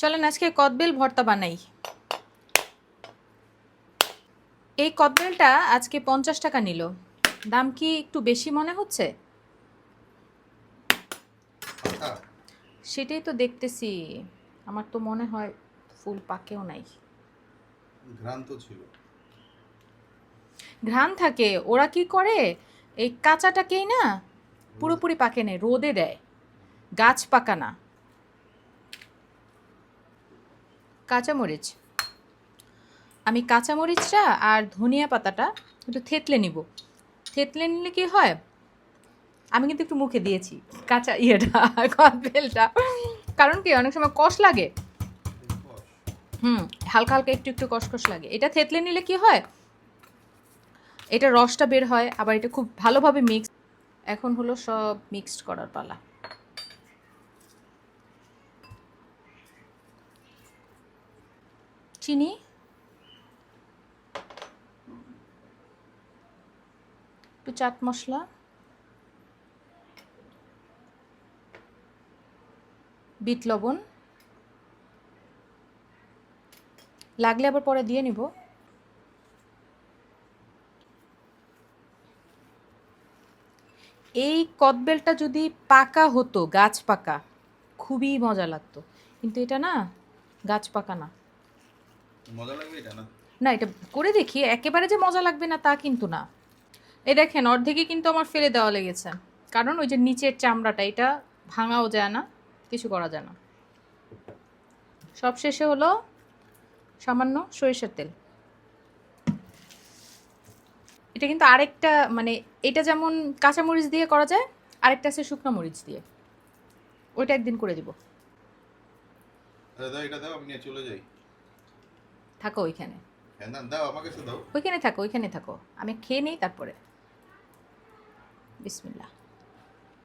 চলেন আজকে কদবেল ভর্তা বানাই। এই কদবেলটা আজকে পঞ্চাশ টাকা নিল। দাম কি একটু বেশি মনে হচ্ছে? সেটাই তো দেখতেছি। আমার তো মনে হয় ফুল পাকেও নাই। ঘ্রাণ তো ছিল। ঘ্রাণ থাকে। ওরা কি করে? এই কাঁচাটাকেই না? পুরোপুরি পাকে নেয় রোদে দেয়। গাছ পাকা না। কাঁচামরিচ। আমি কাঁচামরিচটা আর ধনিয়া পাতাটা একটু থেতলে নিব। থেতলে নিলে কি হয়? আমি কিন্তু একটু মুখে দিয়েছি কাঁচা ইয়েটা, কদবেলটা। কারণ কি অনেক সময় কষ লাগে। হুম, হালকা হালকা একটু একটু কষকষ লাগে। এটা থেতলে নিলে কি হয়? এটা রসটা বের হয়, আবার এটা খুব ভালোভাবে মিক্স এখন হলো সব মিক্সড করার পালা। চিনি? একটু চাট মশলা। বিট লবণ। লাগলে আবার পরে দিয়ে নিব। এই কদবেলটা যদি পাকা হতো, গাছ পাকা, খুবই মজা লাগতো। কিন্তু এটা না, গাছ পাকা না। মজা লাগবে এটা না? না এটা করে দেখি একেবারে যে মজা লাগবে না তা কিন্তু না। এই দেখেন অর্ধেকই কিন্তু আমার ফেলে দেওয়া লেগেছে। কারণ ওই যে নিচের চামড়াটা এটা ভাঙাও যায় না কিছু করা যায় না। সব শেষে হলো সামান্য সরিষার তেল। এটা কিন্তু আরেকটা মানে এটা যেমন কাঁচা মরিচ দিয়ে করা যায় আরেকটা আছে শুকনো মরিচ দিয়ে। ওইটা একদিন করে দিব। আরে দাও এটা দাও আমি চলে যাই। থাকো ওইখানে। হ্যাঁ ওইখানে থাকো ওইখানে থাকো। আমি খেয়ে নিই তারপরে। বিসমিল্লাহ।